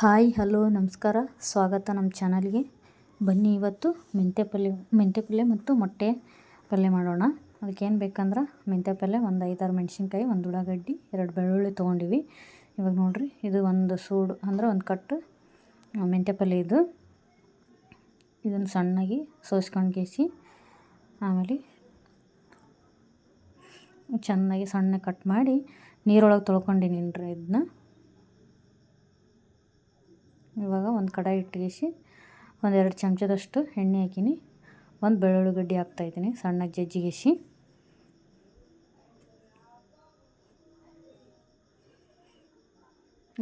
Hi, hello, ನಮಸ್ಕಾರ. ಸ್ವಾಗತ ನಮ್ಮ ಚಾನಲ್ಗೆ. ಬನ್ನಿ ಇವತ್ತು ಮೆಂತ್ಯ ಪಲ್ಯ ಮೆಂತ್ಯ ಪಲ್ಯ ಮತ್ತು ಮೊಟ್ಟೆ ಪಲ್ಯ ಮಾಡೋಣ. ಅದಕ್ಕೇನು ಬೇಕಂದ್ರೆ ಮೆಂತ್ಯ ಪಲ್ಯ ಒಂದು ಐದಾರು ಮೆಣಸಿನ್ಕಾಯಿ, ಒಂದು ಉಳ್ಳಾಗಡ್ಡಿ, ಎರಡು ಬೆಳ್ಳುಳ್ಳಿ ತೊಗೊಂಡಿವಿ. ಇವಾಗ ನೋಡಿರಿ, ಇದು ಒಂದು ಸೂಡು, ಅಂದ್ರೆ ಒಂದು ಕಟ್ಟು ಮೆಂತ್ಯ ಪಲ್ಯ ಇದು. ಇದನ್ನು ಸಣ್ಣಗೆ ಸೋಸ್ಕೊಂಡು ಕೇಸಿ, ಆಮೇಲೆ ಚೆನ್ನಾಗಿ ಸಣ್ಣ ಕಟ್ ಮಾಡಿ ನೀರೊಳಗೆ ತೊಳ್ಕೊಂಡಿನಿ ಇದನ್ನ ಇವಾಗ ಒಂದು ಕಡಾಯಿ ಇಟ್ಟಿಗೆಸಿ ಒಂದೆರಡು ಚಮಚದಷ್ಟು ಎಣ್ಣೆ ಹಾಕಿನಿ. ಒಂದು ಬೆಳ್ಳುಳ್ಳಿ ಗಡ್ಡೆ ಹಾಕ್ತಾಯಿದ್ದೀನಿ ಸಣ್ಣಗೆ ಜಜ್ಜಿಗೆಸಿ.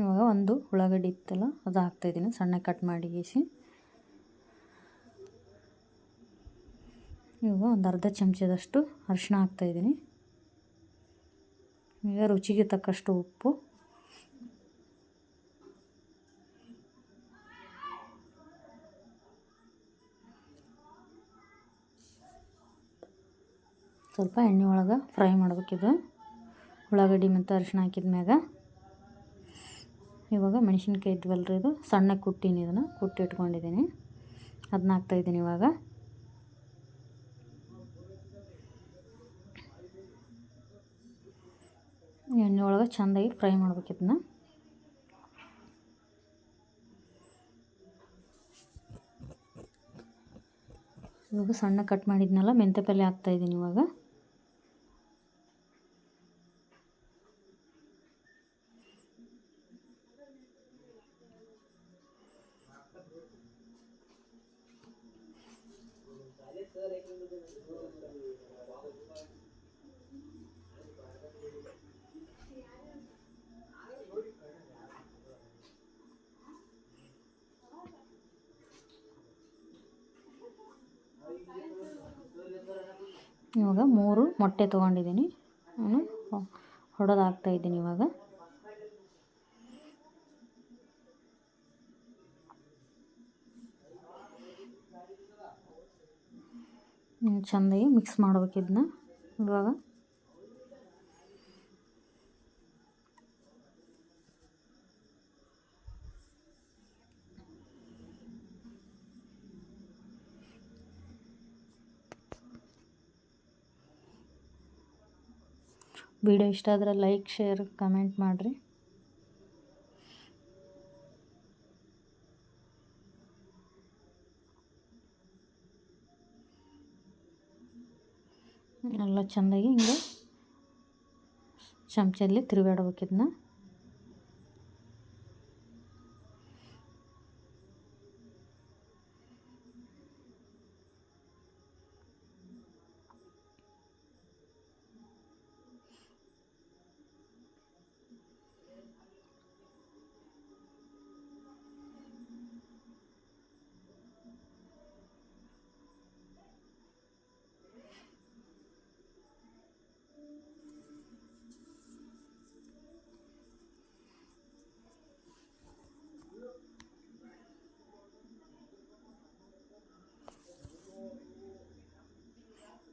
ಇವಾಗ ಒಂದು ಉಳ್ಳಾಗಡ್ಡಿ ಇತ್ತಲ್ಲ, ಅದು ಹಾಕ್ತಾಯಿದ್ದೀನಿ ಸಣ್ಣಗೆ ಕಟ್ ಮಾಡಿಗೆಸಿ. ಇವಾಗ ಒಂದು ಅರ್ಧ ಚಮಚದಷ್ಟು ಅರಿಶಿನ ಹಾಕ್ತಾಯಿದ್ದೀನಿ ಈಗ ರುಚಿಗೆ ತಕ್ಕಷ್ಟು ಉಪ್ಪು. ಸ್ವಲ್ಪ ಎಣ್ಣೆ ಒಳಗೆ ಫ್ರೈ ಮಾಡ್ಬೇಕಿದು ಉಳ್ಳಾಗಡ್ಡಿ ಮತ್ತು ಅರಿಶಿಣ ಹಾಕಿದ ಮ್ಯಾಗ. ಇವಾಗ ಮೆಣಸಿನ್ಕಾಯಿ ಇದ್ವಲ್ರಿ ಇದು. ಸಣ್ಣ ಕುಟ್ಟೀನಿ ಇದನ್ನು. ಕುಟ್ಟಿ ಇಟ್ಕೊಂಡಿದ್ದೀನಿ ಅದನ್ನ ಹಾಕ್ತಾಯಿದ್ದೀನಿ ಇವಾಗ. ಎಣ್ಣೆ ಒಳಗೆ ಚೆಂದಾಗಿ ಫ್ರೈ ಮಾಡ್ಬೇಕಿದನ್ನ ಇವಾಗ ಸಣ್ಣ ಕಟ್ ಮಾಡಿದ್ನಲ್ಲ ಮೆಂತೆ ಪಲ್ಯ ಹಾಕ್ತಾಯಿದ್ದೀನಿ ಇವಾಗ. ಇವಾಗ ಮೂರು ಮೊಟ್ಟೆ ತೊಗೊಂಡಿದ್ದೀನಿ. ನಾನು ಹೊಡೆದು ಇದ್ದೀನಿ ಇವಾಗ. ಚೆಂದಾಗಿ ಮಿಕ್ಸ್ ಮಾಡ್ಬೇಕು ಇದನ್ನ ಇವಾಗ. ವಿಡಿಯೋ ಇಷ್ಟ ಆದರೆ ಲೈಕ್ ಶೇರ್ ಕಮೆಂಟ್ ಮಾಡಿರಿ. ಎಲ್ಲ ಚೆಂದಾಗಿ ಹಿಂಗೆ ಚಮಚಲ್ಲಿ ತಿರುಗಾಡ್ಬೇಕು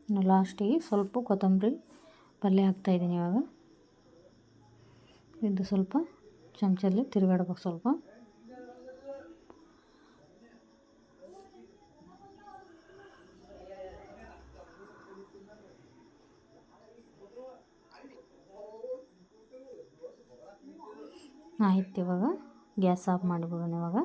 ಲಾಸ್ಟಿಗೆ ಸ್ವಲ್ಪ ಕೊತ್ತಂಬರಿ ಪಲ್ಯ ಹಾಕ್ತಾಯಿದ್ದೀನಿ ಇವಾಗ. ಇದು ಸ್ವಲ್ಪ ಚಮಚಲ್ಲಿ ತಿರುಗಾಡ್ಬೇಕು ಸ್ವಲ್ಪ. ಆಯ್ತು ಇವಾಗ ಗ್ಯಾಸ್ ಆಫ್ ಮಾಡಿಬಿಡೋಣ ಇವಾಗ.